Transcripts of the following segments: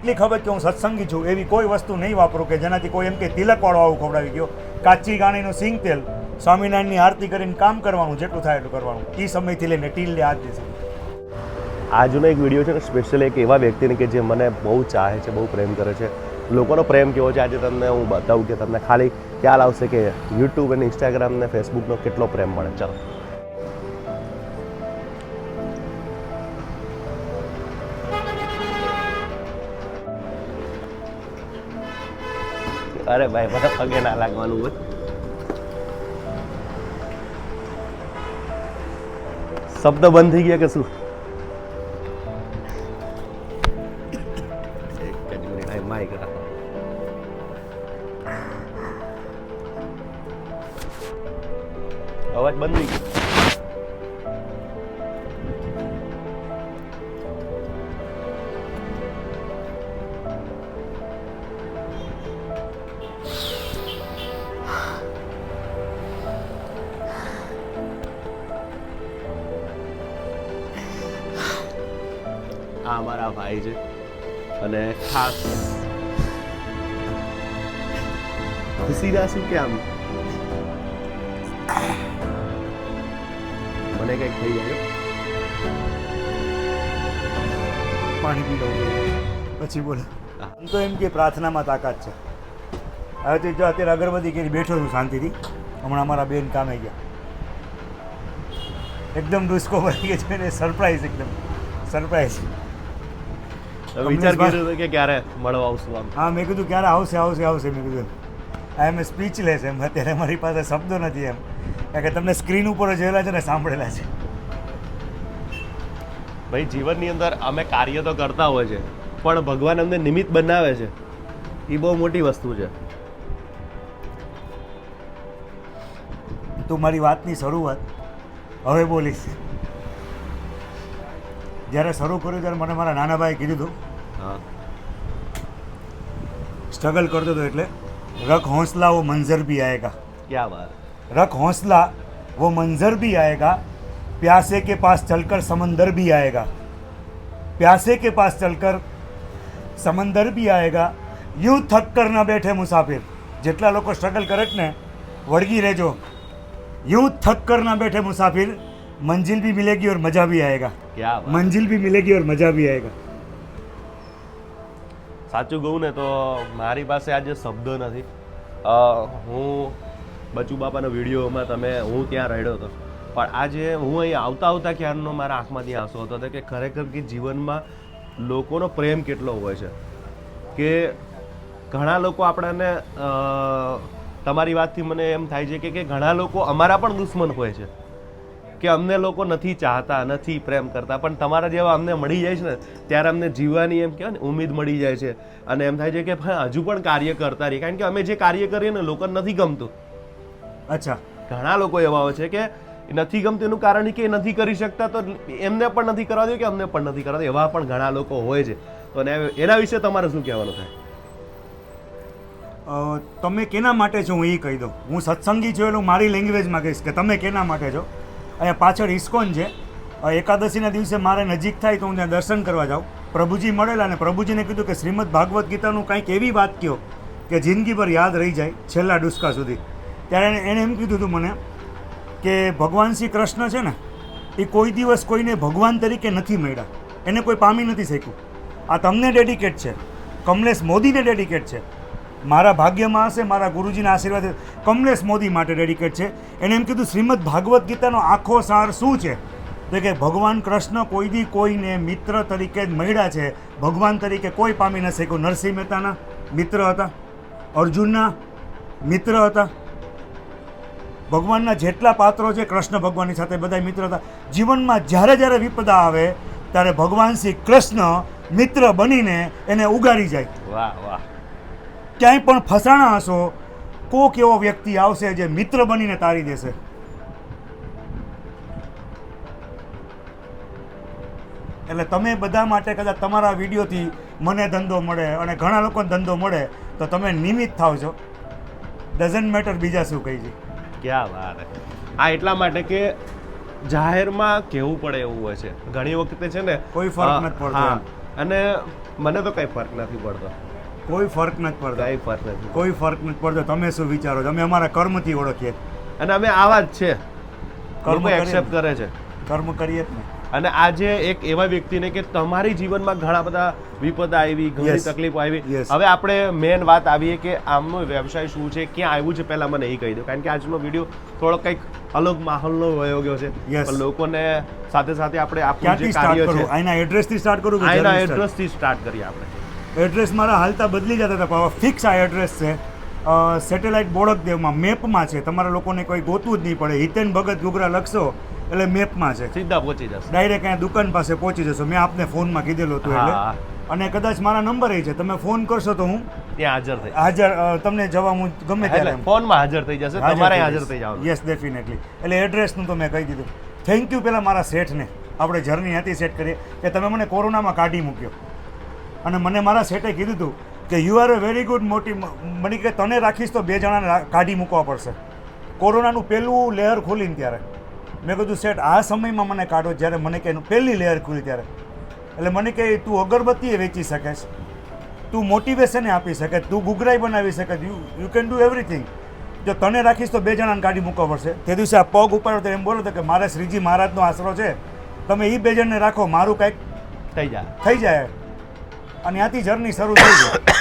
એટલી ખબર કે હું સત્સંગી છું, એવી કોઈ વસ્તુ નહીં વાપરું કે જેનાથી કોઈ એમ કે તિલકવાળો આવું ખવડાવી ગયો. કાચી ગાણીનું સિંગ તેલ સ્વામિનારાયણની આરતી કરીને કામ કરવાનું, જેટલું થાય એટલું કરવાનું. એ સમયથી લઈને ટીલ આજ દિવસે. આજનો એક વીડિયો છે ને સ્પેશિયલ એક એવા વ્યક્તિને કે જે મને બહુ ચાહે છે, બહુ પ્રેમ કરે છે. લોકોનો પ્રેમ કેવો છે? આજે તમને હું બતાવું કે તમને ખાલી ખ્યાલ આવશે કે યુટ્યુબ અને ઇન્સ્ટાગ્રામ ને ફેસબુકનો કેટલો પ્રેમ મળે. ચાલો. અરે ભાઈ મને પગે ના લાગવાનું હોય. શબ્દ બંધ થઈ ગયા કે શું? આ મારા ભાઈ છે. અને ખાસ ખુશી ના શું કે આમ મને કંઈક થઈ જાય પાણી પી લઉં પછી બોલો. આમ તો એમ કે પ્રાર્થનામાં તાકાત છે. હવે તો જો અત્યારે અગરબત્તી કરી બેઠો છું શાંતિથી. હમણાં અમારા બેન કામે ગયા. એકદમ ડુસ્કો ભરી ગયો છે ને સરપ્રાઈઝ એકદમ. સરપ્રાઈઝ વિચાર કર્યો હતો કે ક્યારે મળવા આવશું આમ? હા મેં કીધું ક્યારે આવશે આવશે આવશે મેં કીધું. આઈ એમ સ્પીચલેસ એમ અત્યારે મારી પાસે શબ્દો નથી એમ. કારણ કે તમને સ્ક્રીન ઉપર જોયેલા છે ને સાંભળેલા છે. ભાઈ જીવનની અંદર અમે કાર્ય તો કરતા હોય છે પણ ભગવાન અમને નિમિત્ત બનાવે છે. એ બહુ મોટી વસ્તુ છે. તું મારી વાતની શરૂઆત હવે બોલીશ. જ્યારે શરૂ કર્યું ત્યારે મને મારા નાના ભાઈએ કીધું હતું સ્ટ્રગલ કરતો હતો એટલે રખ હોંસલા વો મંઝર ભી આયેગા ક્યા વાત રખ હોંસલા વો મંઝર ભી આયેગા प्यासे के पास चलकर समंदर भी आएगा प्यासे के पास चलकर સમંદર બી આએગા યુ થક કર ના બેઠે મુસાફિર જેટલા લોકો સ્ટ્રગલ કરે જ ને વળગી રહેજો યુ થક કર ના બેઠે મુસાફિર મંજિલ બી મિલેગી ઓર મજા બી આએગા ક્યાં વાત मंजिल भी मिलेगी और मज़ा भी आएगा સાચું કહું ને તો મારી પાસે આજે શબ્દો નથી અ, હું બચુ બાપાના વિડીયોમાં તમે હું ત્યાં રહ્યો હતો પણ આજે હું અહીં આવતા આવતા ક્યારનો મારા આંખમાંથી આંસુ હતો હતો કે ખરેખર કે જીવનમાં લોકોનો પ્રેમ કેટલો હોય છે કે ઘણા લોકો આપણને અ, તમારી વાતથી મને એમ થાય છે કે કે ઘણા લોકો અમારા પણ દુશ્મન હોય છે કે અમને લોકો નથી ચાહતા નથી પ્રેમ કરતા પણ તમારા જેવા અમને મળી જાય છે ને ત્યારે અમને જીવવાની એમ કહેવાય ને ઉમેદ મળી જાય છે. અને એમ થાય છે કે ભાઈ હજુ પણ કાર્ય કરતા રહીએ. કારણ કે અમે જે કાર્ય કરીએ ને લોકોને નથી ગમતું. અચ્છા. ઘણા લોકો એવા હોય છે કે નથી ગમતું એનું કારણ કે નથી કરી શકતા તો એમને પણ નથી કરવા દે કે અમને પણ નથી કરવા દે. એવા પણ ઘણા લોકો હોય છે. તો એના વિશે તમારે શું કહેવાનું થાય? તમે કેના માટે છો હું એ કહી દઉં. હું સત્સંગી છું એટલે મારી લેંગ્વેજમાં કહીશ કે તમે કેના માટે છો? અહીંયા પાછળ ઇસ્કોન છે. એકાદશીના દિવસે મારે નજીક થાય તો હું ત્યાં દર્શન કરવા જાઉં. પ્રભુજી મળેલા અને પ્રભુજીને કીધું કે શ્રીમદ ભાગવત ગીતાનું કંઈક એવી વાત કહો કે જિંદગીભર યાદ રહી જાય છેલ્લા ડુસકા સુધી. ત્યારે એણે એમ કીધું હતું મને કે ભગવાન શ્રી કૃષ્ણ છે ને, એ કોઈ દિવસ કોઈને ભગવાન તરીકે નથી મળ્યા. એને કોઈ પામી નથી શક્યું. આ તમને ડેડિકેટ છે. કમલેશ મોદીને ડેડિકેટ છે. મારા ભાગ્યમાં હશે, મારા ગુરુજીના આશીર્વાદ કમલેશ મોદી માટે ડેડિકેટ છે. એણે એમ કીધું, શ્રીમદ ભાગવત ગીતાનો આખો સાર શું છે? તો કે, ભગવાન કૃષ્ણ કોઈ બી કોઈને મિત્ર તરીકે જ મળ્યા છે. ભગવાન તરીકે કોઈ પામી ન શક્યું. નરસિંહ મહેતાના મિત્ર હતા, અર્જુનના મિત્ર હતા. ભગવાનના જેટલા પાત્રો છે, કૃષ્ણ ભગવાનની સાથે બધા મિત્ર હતા. જીવનમાં જ્યારે જ્યારે વિપદા આવે, ત્યારે ભગવાન શ્રી કૃષ્ણ મિત્ર બનીને એને ઉગારી જાય. વાહ વાહ. ક્યાંય પણ ફસાણા હશો કોક એવો વ્યક્તિ આવશે જે મિત્ર બનીને તારી દેશે. એટલે તમે બધા માટે કદાચ તમારા વિડીયોથી મને ધંધો મળે અને ઘણા લોકોને ધંધો મળે તો તમે નિમિત્ત થાવ છો ડઝન્ટ મેટર બીજા શું કહી છે. ક્યાં વાત આ એટલા માટે કે જાહેરમાં કહેવું પડે એવું હોય છે. ઘણી વખતે છે ને કોઈ ફરક નથી પડતો અને મને તો કઈ ફરક નથી પડતો. કોઈ ફરક નથી પડતો. કઈ ફરક નથી કોઈ ફરક નથી પડતો. તમે શું વિચારો છો? અમે અમારા કર્મથી ઓળખીએ. અને અમે આવા જ છે કર્મ એક્સેપ્ટ કરે છે. કર્મ કરીએ જ ને. અને આજે એક એવા વ્યક્તિને કે તમારી જીવનમાં ઘણા બધા વિપદા આવી ઘણી તકલીફ આવી. હવે આપણે મેન વાત આવીએ કે આમનો વ્યવસાય શું છે ક્યાં આવ્યું છે પહેલા મને એ કહી દો. કારણ કે આજનો વીડિયો થોડો કંઈક અલગ માહોલનો વયો ગયો છે. પણ લોકોને સાથે સાથે આપણે આપણું જે કાર્ય કરું છે એડ્રેસથી સ્ટાર્ટ કરું start? એડ્રેસથી સ્ટાર્ટ કરીએ આપણે. એડ્રેસ મારા હાલતા બદલી જતા હતા પણ ફિક્સ આ એડ્રેસ છે. સેટેલાઇટ બોડકદેવમાં મેપમાં છે. તમારા લોકોને કોઈ ગોતવું જ નહીં પડે. હિતેન ભગત ગુગરા લખશો એટલે મેપમાં છે. સીધા પહોંચી જશે. ડાયરેક્ટ અહીંયા દુકાન પાસે પહોંચી જશો. મેં આપને ફોનમાં કીધેલું હતું એટલે. અને કદાચ મારા નંબર એ છે. તમે ફોન કરશો તો હું ત્યાં હાજર થઈ હાજર તમને જવા હું ગમે ત્યારે ફોનમાં હાજર થઈ જશે. તમારે હાજર થઈ જાવ યસ ડેફિનેટલી એટલે એડ્રેસનું તો મેં કહી દીધું. થેન્ક યુ પહેલાં મારા શેઠને. આપણે જર્ની હતી સેટ કરીએ. કે તમે મને કોરોનામાં કાઢી મૂક્યો. અને મને મારા સેટે કીધું હતું કે you are a very good મોટી મને કે તને રાખીશ તો બે જણાને કાઢી મૂકવા પડશે. કોરોનાનું પહેલું લેયર ખોલીને ત્યારે મેં કીધું સેટ આ સમયમાં મને કાઢો. જ્યારે મને કે એનું પહેલી લેયર ખુલી ત્યારે. એટલે મને કહે તું અગરબત્તીએ વેચી શકીશ. તું મોટિવેશન આપી શકે તું ગુગરાઈ બનાવી શકે you you can do everything જો તને રાખીશ તો બે જણાને કાઢી મૂકવા પડશે. તે દિવસે આ પગ ઉપાડ્યો તો એમ બોલો તો કે મારે શ્રીજી મહારાજનો આશરો છે. તમે એ બે જણને રાખો. મારું કંઈક થઈ જાય. થઈ જાય. અને ત્યાંથી જર્ની શરૂ થઈ ગઈ.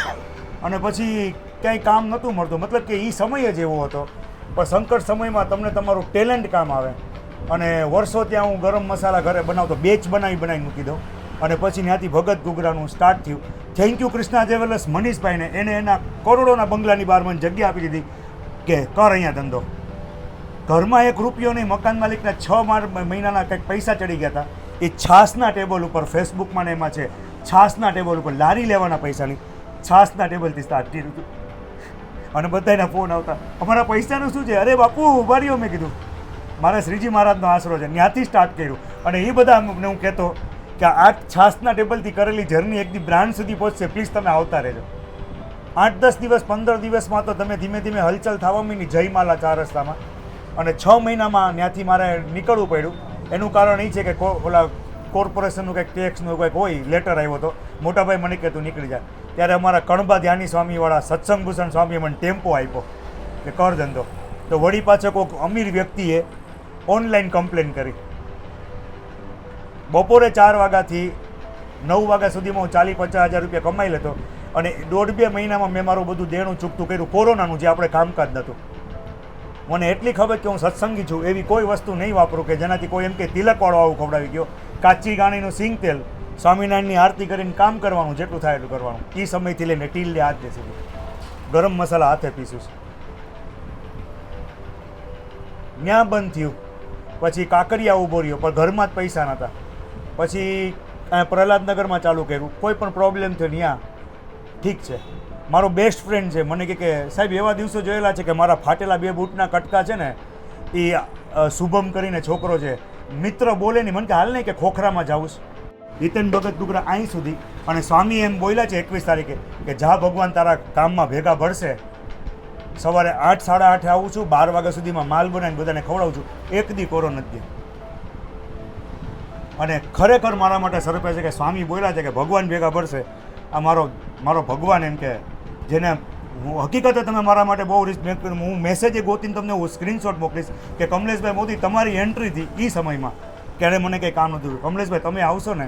અને પછી ક્યાંય કામ નહોતું મળતું. મતલબ કે એ સમય જ એવો હતો. પણ સંકટ સમયમાં તમને તમારું ટેલેન્ટ કામ આવે. અને વર્ષો ત્યાં હું ગરમ મસાલા ઘરે બનાવતો, બેચ બનાવી બનાવી મૂકી દઉં. અને પછી ત્યાંથી ભગત ગુગરાનું સ્ટાર્ટ થયું. થેન્ક યુ કૃષ્ણા જેવેલસ મનીષભાઈને. એને એના કરોડોના બંગલાની બહાર મને જગ્યા આપી દીધી કે કર અહીંયા ધંધો. ઘરમાં એક રૂપિયો નહીં, મકાન માલિકના છ માર મહિનાના કંઈક પૈસા ચડી ગયા હતા. એ છાસના ટેબલ ઉપર ફેસબુકમાં ને એમાં છે. છાસના ટેબલ ઉપર લારી લેવાના પૈસાની. છાસના ટેબલથી સ્ટાર્ટ કર્યું હતું અને બધાના ફોન આવતા, અમારા પૈસાનું શું છે? અરે બાપુ ઊભા રહ્યો મેં કીધું. મારા શ્રીજી મહારાજનો આશરો છે. ત્યાંથી સ્ટાર્ટ કર્યું. અને એ બધા હું કહેતો કે આ છાસના ટેબલથી કરેલી જર્ની એકદી બ્રાન્ડ સુધી પહોંચશે. પ્લીઝ તમે આવતા રહેજો. આઠ, દસ દિવસ, પંદર દિવસમાં તો તમે ધીમે ધીમે હલચલ થવા માંડી જયમાલા ચાર રસ્તામાં. અને છ મહિનામાં ત્યાંથી મારે નીકળવું પડ્યું. એનું કારણ એ છે કો- ઓલા કોર્પોરેશનનું કંઈક ટેક્સનું કંઈક હોય લેટર આવ્યો હતો મોટાભાઈ મને કહેતું નીકળી જા ત્યારે અમારા કણબા ધ્યાની સ્વામીવાળા સત્સંગભૂષણ સ્વામીએ મને ટેમ્પો આપ્યો, કે કર ધંધો. તો વળી પાછો કોઈક અમીર વ્યક્તિએ ઓનલાઈન કમ્પ્લેન કરી. બપોરે ચાર વાગ્યાથી નવ વાગ્યા સુધીમાં હું ચાલીસ પચાસ હજાર રૂપિયા કમાઈ લેતો અને દોઢ બે મહિનામાં મેં મારું બધું દેણું ચૂકતું કર્યું. કોરોનાનું જે આપણે કામકાજ નહોતું. મને એટલી ખબર કે હું સત્સંગી છું, એવી કોઈ વસ્તુ નહીં વાપરું કે જેનાથી કોઈ એમ કે તિલકવાળો આવું ખવડાવી ગયો. કાચી ગાણીનું સિંગ તેલ સ્વામિનારાયણની આરતી કરીને કામ કરવાનું, જેટલું થાય એટલું કરવાનું. એ સમયથી લઈને ટીલ હાથ દે ગરમ મસાલા હાથે પીશું ત્યાં બંધ થયું. પછી કાંકરિયા ઊભો રહ્યો, પણ ઘરમાં જ પૈસા નહોતા પછી પ્રહલાદનગરમાં ચાલુ કર્યું. કોઈ પણ પ્રોબ્લેમ થયો ત્યાં ઠીક છે. મારો બેસ્ટ ફ્રેન્ડ છે. મને કહે કે, સાહેબ, એવા દિવસો જોયેલા છે કે મારા ફાટેલા બે બૂટના કટકા છે ને એ શુભમ કરીને છોકરો છે. મિત્ર બોલે નહીં. મને કે, હાલ નહીં કે ખોખરામાં જાઉં છું. હિતેન ભગત ડુગરા અહીં સુધી અને સ્વામી એમ બોલ્યા છે એકવીસ તારીખે કે, જા ભગવાન તારા કામમાં ભેગા ભળશે. સવારે આઠ, સાડા આઠે આવું છું. બાર વાગ્યા સુધીમાં માલ બનાવીને બધાને ખવડાવું છું. એક દી કોરો નથી અને ખરેખર મારા માટે સરપ્રાઈઝ છે કે સ્વામી બોલ્યા છે કે, ભગવાન ભેગા ભરશે આ મારો મારો ભગવાન એમ કે જેને હું હકીકતે તમે મારા માટે બહુ રિસ્પેક્ટ કર્યું હું મેસેજે ગોતીને તમને હું સ્ક્રીનશોટ મોકલીશ કે કમલેશભાઈ મોદી તમારી એન્ટ્રીથી એ સમયમાં ક્યારે મને કંઈ કામ નહોતું કમલેશભાઈ તમે આવશો ને?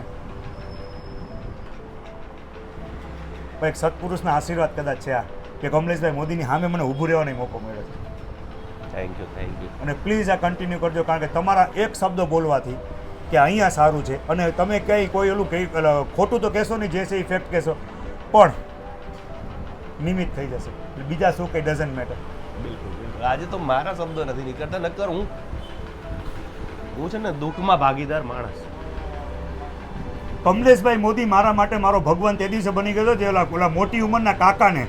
એક સત્પુરુષના આશીર્વાદ કદાચ છે આ કે કમલેશભાઈ મોદીની સામે મને ઊભું રહેવાનો મોકો મળ્યો છે. થેન્ક યુ થેન્ક યુ અને પ્લીઝ આ કન્ટિન્યુ કરજો કારણ કે તમારા એક શબ્દ બોલવાથી કે અહીંયા સારું છે. અને તમે કંઈ કોઈ ઓલું કંઈ ખોટું તો કહેશો નહીં જે છે ઇફેક્ટ કહેશો. પણ નિમિત્ત થઈ જશે. એટલે બીજા શું કંઈ ડઝન્ટ મેટર બિલકુલ બિલકુલ. આજે તો મારા શબ્દો નથી નીકળતા નકર હું હું છે ને દુઃખમાં ભાગીદાર માણસ. કમલેશભાઈ મોદી મારા માટે મારો ભગવાન તે દિવસે બની ગયો જે ઓલા ઓલા મોટી ઉંમરના કાકાને.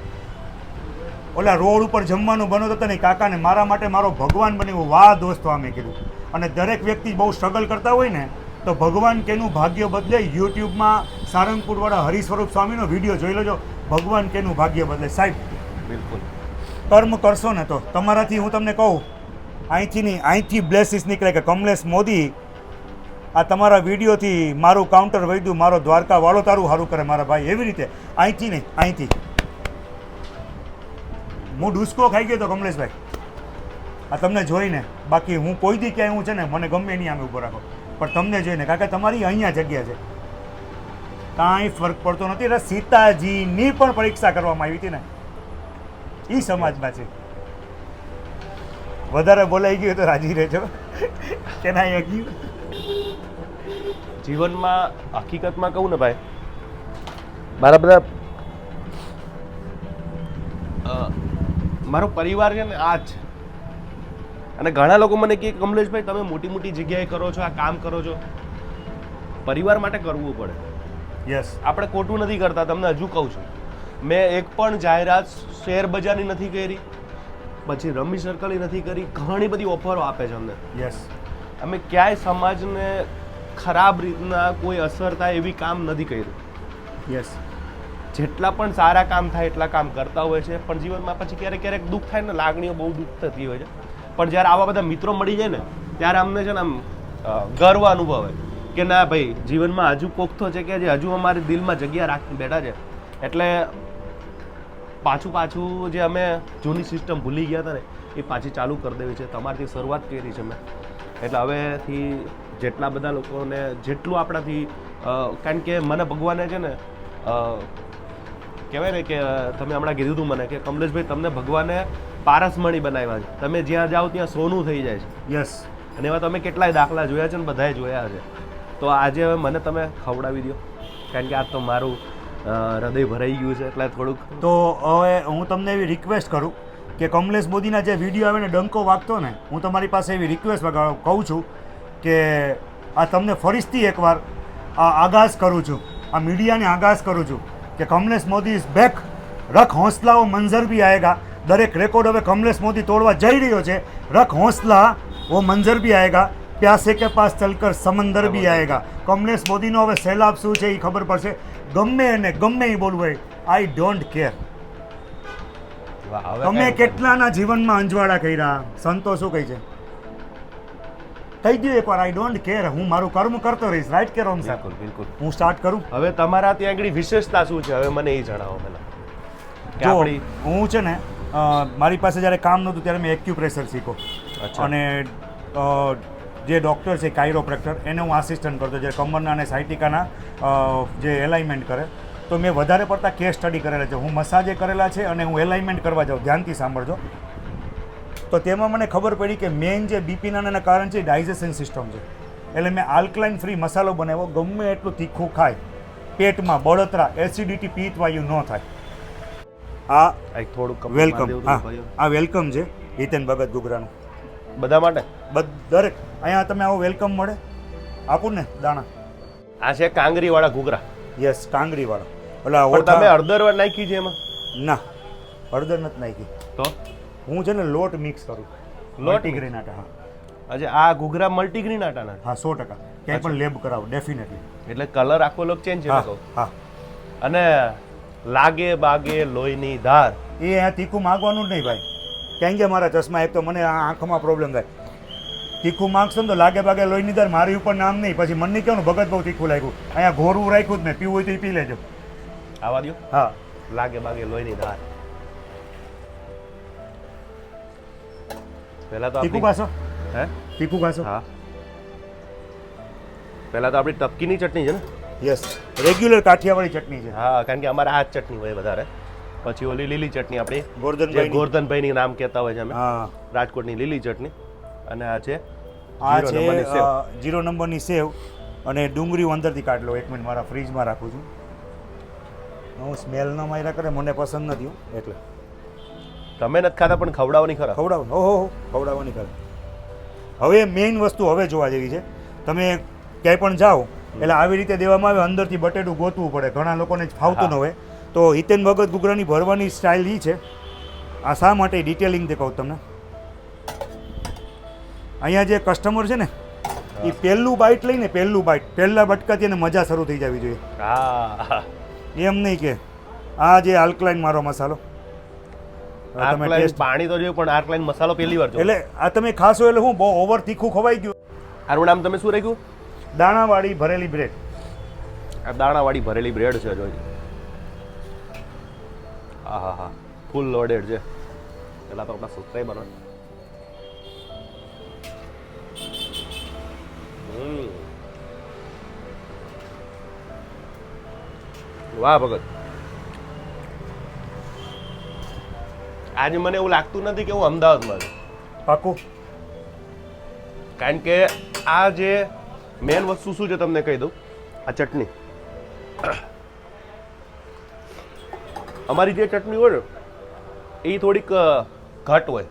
ઓલા રોડ ઉપર જમવાનું બનતો હતો ને કાકાને મારા માટે મારો ભગવાન બન્યો વાહ દોસ્તો અમે કીધું. અને દરેક વ્યક્તિ બહુ સ્ટ્રગલ કરતા હોય ને તો ભગવાન કેનું ભાગ્ય બદલે યુટ્યુબમાં સારંગપુરવાળા હરિસ્વરૂપ સ્વામીનો વીડિયો જોઈ લેજો. ભગવાન કેનું ભાગ્ય બદલે. સાહેબ બિલકુલ. કર્મ કરશો ને તો તમારાથી હું તમને કહું અહીંથી નહીં અહીંથી બ્લેસીસ નીકળે કે કમલેશ મોદી આ તમારા વિડીયોથી મારું કાઉન્ટર વૈદ્યું મારો દ્વારકા વાળો તારું સારું કરે મારા ભાઈ. એવી રીતે અહીંથી નહીં અહીંથી. હું ડુસ્કો ખાઈ ગયો તો કમલેશભાઈ. આ તમને જોઈને બાકી હું કોઈ દી ક્યાંય હું છે ને મને ગમે નહીં આમે ઊભો રાખો. પણ તમને જોઈને કારણ કે તમારી અહીંયા જગ્યા છે. કાંઈ ફરક પડતો નથી. એટલે સીતાજીની પણ પરીક્ષા કરવામાં આવી હતી ને. એ સમાજમાં છે. વધારે બોલાઈ ગયું તો રાજી રહેજો. કે ના અહીંયા ગયું? જીવનમાં હકીકતમાં કહું ને ભાઈ, મારા બધા મારો પરિવાર છે ને આ જ. અને ઘણા લોકો મને કહે, કમલેશભાઈ, તમે મોટી મોટી જગ્યાએ કરો છો, આ કામ કરો છો. પરિવાર માટે કરવું પડે. યસ આપણે ખોટું નથી કરતા તમને હજુ કહું છું. મેં એક પણ જાહેરાત શેર બજારની નથી કરી પછી રમી સર્કલની નથી કરી ઘણી બધી ઓફરો આપે છે અમને. યસ અમે ક્યાંય સમાજને ખરાબ રીતના કોઈ અસર થાય એવી કામ નથી કર્યું. યસ જેટલા પણ સારા કામ થાય એટલા કામ કરતા હોય છે પણ જીવનમાં પછી ક્યારેક ક્યારેક દુઃખ થાય ને લાગણીઓ બહુ દુઃખ થતી હોય છે. પણ જ્યારે આવા બધા મિત્રો મળી જાય ને ત્યારે અમને છે ને આમ ગર્વ અનુભવે કે ના ભાઈ જીવનમાં હજુ પોખતો છે કે જે હજુ અમારી દિલમાં જગ્યા રાખી બેઠા છે. એટલે પાછું પાછું જે અમે જૂની સિસ્ટમ ભૂલી ગયા હતા ને એ પાછી ચાલુ કરી દેવી છે. તમારથી શરૂઆત કરી છે મેં. એટલે હવેથી જેટલા બધા લોકોને જેટલું આપણાથી કારણ કે મને ભગવાને છે ને કહેવાય ને કે તમે હમણાં કીધું હતું મને કે કમલેશભાઈ તમને ભગવાને પારસમણી બનાવ્યા છે. તમે જ્યાં જાઓ ત્યાં સોનું થઈ જાય છે. યસ અને એવા તમે કેટલાય દાખલા જોયા છે ને બધાએ જોયા છે. તો આજે હવે મને તમે ખવડાવી દો કારણ કે આ તો મારું હૃદય ભરાઈ ગયું છે એટલે થોડુંક. તો હવે હું તમને એવી રિક્વેસ્ટ કરું કે કમલેશ મોદીના જે વીડિયો આવે ને, ડંકો વાગતો ને, હું તમારી પાસે એવી રિક્વેસ્ટ વગાડો, કહું છું કે આ તમને ફરીથી એકવાર આ આગાસ કરું છું, આ મીડિયાને આગાસ કરું છું કે કમલેશ મોદી ઇઝ બેક રખ હોંસલાઓ મંજર બી આએગા દરેક રેકોર્ડ હવે કમલેશ મોદી તોડવા જઈ રહ્યો છે. રખ હોંસલા ઓ મંજર બી આએગા પ્યાસે કે પાસ ચલકર સમંદર બી આएगा કમલેશ મોદીનો હવે સહેલાબ શું છે એ ખબર પડશે. ગમે એને ગમે એ બોલવું હોય આઈ ડોન્ટ કેર તમે કેટલાના જીવનમાં અંજવાળા કર્યા? સંતો શું કહે છે? કહી દઉં એકવાર આઈ ડોન્ટ કેર હું મારું કર્મ કરતો રહીશ. રાઈટ કે રોંગ બિલકુલ બિલકુલ. હું સ્ટાર્ટ કરું? હવે તમારા ત્યાં આગળ વિશેષતા શું છે? હવે મને એ જણાવો પહેલાં. કે જો હું છે ને મારી પાસે જ્યારે કામ નહોતું ત્યારે મેં એક્યુપ્રેશર શીખો. અને જે ડૉક્ટર છે કાયરોપ્રેક્ટર એને હું આસિસ્ટન્ટ કરતો જે કમરના અને સાયટિકાના જે એલાઇનમેન્ટ કરે. તો મેં વધારે પડતા કેસ સ્ટડી કરેલા છે. હું મસાજે કરેલા છે અને હું એલાઇનમેન્ટ કરવા જાઉં. ધ્યાનથી સાંભળજો. તો તેમાં મને ખબર પડી કે મેઇન જે બીપીના કારણ છે ડાયજેશન સિસ્ટમ છે. એટલે મેં આલ્કલાઇન ફ્રી મસાલો બનાવ્યો. ગમે એટલું તીખું ખાય પેટમાં બળતરા એસિડિટી પીત વાયુ ન થાય. આ આ થોડુંક વેલકમ હા આ વેલકમ છે હિતેન ભગત ગુગરાનું. બધા માટે? દરેક. અહીંયા તમે આવો વેલકમ મળે. આપું ને દાણા. આ છે કાંગરી વાળા ઘૂઘરા. યસ કાંગરી વાળો ઓલા પણ તમે ઓઠા અડદર નાખી છે એમાં? ના હળદર નથી નાખી. તો? હું છે ને લોટ મિક્સ કરું. લોટ મલ્ટીગ્રેન આટા હા. આજે આ ઘૂઘરા મલ્ટીગ્રીન આટાના હા સો ટકા. ક્યાંય પણ લેબ કરાવો ડેફિનેટલી એટલે કલર આખો લોક ચેન્જ છે હા મેં હા. અને લાગે બાગે લોહીની ધાર. એ અહીંયા તીખું માગવાનું જ નહીં ભાઈ. કેમ કે મારા ચશ્મા એક તો મને આ આંખમાં પ્રોબ્લેમ થાય. તીખું માગશો ને તો લાગે ભાગે લોહીની નીધર મારી ઉપર નામ નહીં. પછી મને નહીં કહેવાનું ભગત બહુ તીખું લાગ્યું. અહીંયા ઘોરવું રાખ્યું જ ને પીવું હોય તો એ પી લેજો. આવા દો હા. લાગે બાગે લોહીની ધાર. પહેલા તો તીખું ખાશો? હે? તીખું ખાશો? હા. પહેલા તો આપણી ટપકીની ચટણી છે ને? યસ રેગ્યુલર કાઠિયાવાડી ચટણી છે. હા કારણ કે અમારે આ જ ચટણી હોય વધારે. પછી ઓલી લીલી ચટણી આપણી. ગોર્ધન ગોરધનભાઈ ગોરધનભાઈની નામ કહેતા હોય છે અમે. હા. રાજકોટની લીલી ચટણી. અને આ છે આ છે. જીરો નંબરની સેવ અને ડુંગળી અંદરથી કાઢ લો એક મિનિટ મારા ફ્રીજમાં રાખું છું. હું સ્મેલ ન માર્યા કરે મને પસંદ નથી એટલે. તમે નથી ખાતા પણ ખવડાવવાની ખરા. ખવડાવો. ઓહો ખવડાવવાની ખરા. હવે મેઇન વસ્તુ હવે જોવા જેવી છે. તમે ક્યાંય પણ જાઓ એટલે આવી રીતે દેવામાં આવે અંદરથી બટેટું ગોતવું પડે. ઘણા લોકોને ફાવતું ન હોય. તો હિતેન ભગત ગુગરાની ભરવાની સ્ટાઇલ એ છે. આ શા માટે ડિટેલિંગ તે કહું તમને? અહીંયા જે કસ્ટમર છે ને એ પહેલું બાઇટ લઈને પહેલું બાઇટ પહેલા બટકાથી એને મજા શરૂ થઈ જવી જોઈએ. હા. એમ નહીં કે આ જે આલ્કલાઇન મારો મસાલો તમે આર્કલાઇન પાણી તો જોયું પણ આર્કલાઇન મસાલો પહેલી વાર. એટલે આ તમે ખાશો એટલે હું બહુ ઓવર તીખું ખવાઈ ગયું. આનું નામ તમે શું રાખ્યું? દાણાવાળી ભરેલી બ્રેડ આ દાણાવાળી ભરેલી બ્રેડ છે જોઈ. હા હા હા ફૂલ લોડેડ છે. પેલા તો આપણા સબસ્ક્રાઈબર વાહ ભગત. આજે મને એવું લાગતું નથી કે હું અમદાવાદમાં છું. પાકું. કારણ કે આ જે મેન વસ્તુ શું છે તમને કહી દઉં? આ ચટણી. અમારી જે ચટણી હોય ને એ થોડીક ઘટ હોય.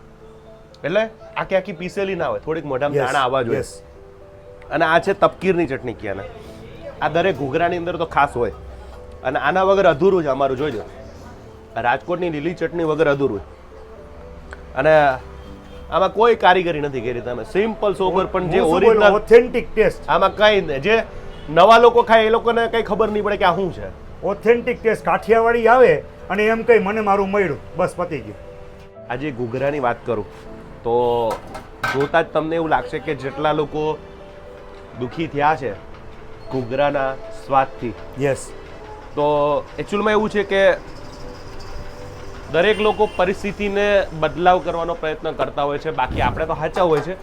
એટલે આખી આખી પીસેલી ના હોય થોડીક મોઢામાં દાણા આવવા જોઈએ. અને આ છે તપકીરની ચટણી કિયાના. આ દરેક ઘૂઘરાની અંદર તો ખાસ હોય. અને આના વગર અધૂરું છે અમારું જોઈ લો રાજકોટની લીલી ચટણી વગર અધૂરું અને આમાં કોઈ કારીગરી નથી કરી તમે. સિમ્પલ સોબર પણ જે ઓરિજિનલ ઓથેન્ટિક ટેસ્ટ આમાં કઈ નહીં જે નવા લોકો ખાય એ લોકોને કઈ ખબર નહીં પડે કે આ શું છે. ઓથેન્ટિક ટેસ્ટ કાઠિયાવાડી આવે અને એમ કહી મને મારું મળ્યું. બસ પતી ગયું. આજે ઘૂઘરાની વાત કરું તો જોતા જ તમને એવું લાગશે કે જેટલા લોકો દુઃખી થયા છે ઘૂઘરાના સ્વાદથી. યસ તો એકચ્યુઅલમાં એવું છે કે દરેક લોકો પરિસ્થિતિને બદલાવ કરવાનો પ્રયત્ન કરતા હોય છે. બાકી આપણે તો સાચા હોય છે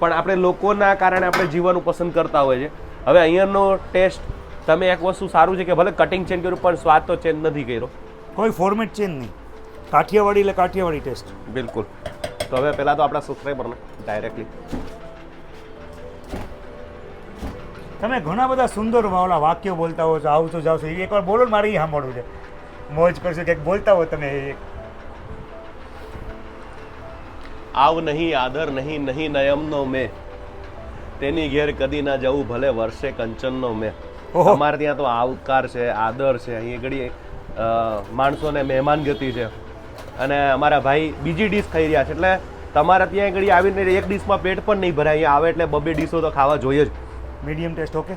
પણ આપણે લોકોના કારણે આપણે જીવવાનું પસંદ કરતા હોય છે. હવે અહીંયાનો ટેસ્ટ તમે એક વસ્તુ સારું છે કે ભલે કટિંગ ચેન્જ કર્યું પણ સ્વાદ તો ચેન્જ નથી કર્યો. કોઈ ફોર્મેટ ચેન્જ નહીં. કાઠિયાવાડી એટલે કાઠિયાવાડી ટેસ્ટ. બિલકુલ. તો હવે પહેલાં તો આપણા સબસ્ક્રાઈબરને ડાયરેક્ટલી તમે ઘણા બધા સુંદર ઓલા વાક્યો બોલતા હો છો આવું છો જાવ છો. એ એકવાર બોલો ને મારે એ સાંભળવું છે. મોજ કરશો કંઈક બોલતા હો તમે આવ નહીં આદર નહીં નહીં નયમનો મેં. તેની ઘેર કદી ના જવું ભલે વર્ષે કંચનનો મેં. અમારે ત્યાં તો આવકાર છે આદર છે. અહીં ઘડી માણસોને મહેમાન ગતિ છે. અને અમારા ભાઈ બીજી ડીશ ખાઈ રહ્યા છે. એટલે તમારે ત્યાં ઘડી આવીને એક ડીશમાં પેટ પણ નહીં ભરાય. આવે એટલે બબે ડીશો તો ખાવા જોઈએ જ. Medium taste okay?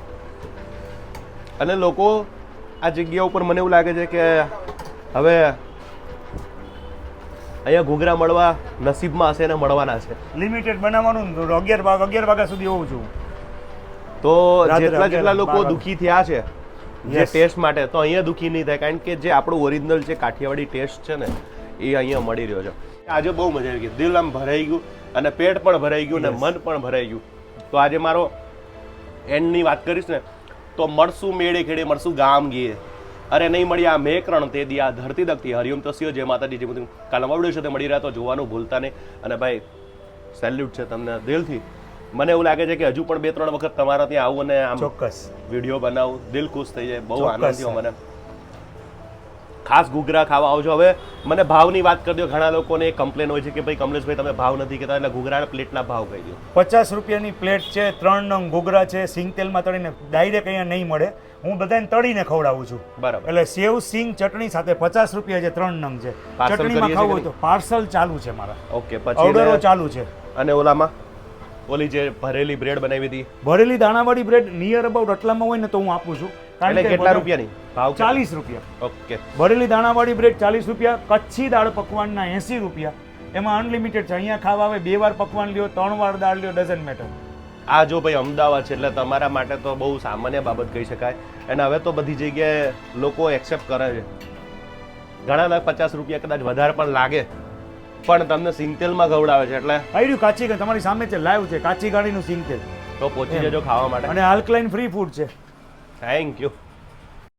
અને લોકો આ જગ્યા ઉપર મને એવું લાગે છે કે હવે અહીંયા ઘૂઘરા મળવા નસીબમાં હશે ને મળવાના છે. લિમિટેડ બનાવવાનું અગિયાર વાગ અગિયાર વાગ્યા સુધી હોઉં છું. તો જેટલા જેટલા લોકો દુઃખી દુખી થયા છે જે ટેસ્ટ માટે તો અહીંયા દુઃખી નહીં થાય કારણ કે જે આપણું ઓરિજિનલ જે કાઠિયાવાડી ટેસ્ટ છે ને એ અહીંયા મળી રહ્યો છે. આજે બહુ મજા આવી ગઈ. દિલ આમ ભરાઈ ગયું અને પેટ પણ ભરાઈ ગયું અને મન પણ ભરાઈ ગયું. તો આજે મારો એન્ડની વાત કરીશ ને તો મળશું મેળે ખેડે મળશું ગામ ગીએ. અરે નહીં મળી આ મેકરણ તે દી આ ધરતી દખતી હરિયમ તસ્યો જે માતાજી જે બધું કાલમ આવડ્યું છે તે મળી રહ્યા તો જોવાનું ભૂલતા નહીં. અને ભાઈ સેલ્યુટ છે તમને દિલથી. મને એવું લાગે છે કે હજુ પણ બે ત્રણ વખત તમારા ત્યાં આવું અને આમ ચોક્કસ. વીડિયો બનાવું. દિલ ખુશ થઈ જાય. બહુ આનંદ થયો મને. ખાસ ઘૂઘરા ખાવા આવજો. હવે મને ભાવની વાત કરી દો. ઘણા લોકોને કમ્પ્લેન હોય છે કે ભાઈ કમલેશભાઈ તમે ભાવ નથી કહેતા. એટલે ઘૂઘરાના પ્લેટના ભાવ કહી દો. પચાસ રૂપિયાની પ્લેટ છે ત્રણ નંગ ઘૂઘરા છે સિંગ તેલમાં તળીને ડાયરેક્ટ અહીંયા નહીં મળે. હું બધાને તળીને ખવડાવું છું. બરાબર. એટલે સેવ સિંગ ચટણી સાથે પચાસ રૂપિયા જે ત્રણ નંગ છે. ચટણીમાં ખાવું હોય તો પાર્સલ ચાલુ છે મારા. ઓકે પછી ઓર્ડરો ચાલુ છે. અને ઓલામાં? ઓલી જે ભરેલી બ્રેડ બનાવી હતી? ભરેલી દાણાવાળી બ્રેડ નિયર અબાઉટ આટલામાં હોય ને તો હું આપું છું. એટલે કેટલા રૂપિયાની? ભાવ ચાલીસ રૂપિયા. ઓકે. ભરેલી દાણાવાળી બ્રેડ ચાલીસ રૂપિયા કચ્છી દાળ પકવાનના એંસી રૂપિયા. એમાં અનલિમિટેડ છે. અહીંયા ખાવા આવે બે વાર પકવાન લ્યો ત્રણ વાર દાળ લ્યો ડઝન મેટર આ જો ભાઈ અમદાવાદ છે એટલે તમારા માટે તો બહુ સામાન્ય બાબત કહી શકાય. અને હવે તો બધી જગ્યાએ લોકો એક્સેપ્ટ કરે છે. ઘણા પચાસ રૂપિયા કદાચ વધારે પણ લાગે. પણ તમને સિંગતેલમાં ગવડાવે છે એટલે? આવ્યું કાચી તમારી સામે છે લાઈવ છે કાચી ગાડીનું સિંગતેલ. તો પહોંચી જજો ખાવા માટે. અને આલ્કલાઇન ફ્રી ફૂડ છે. Thank you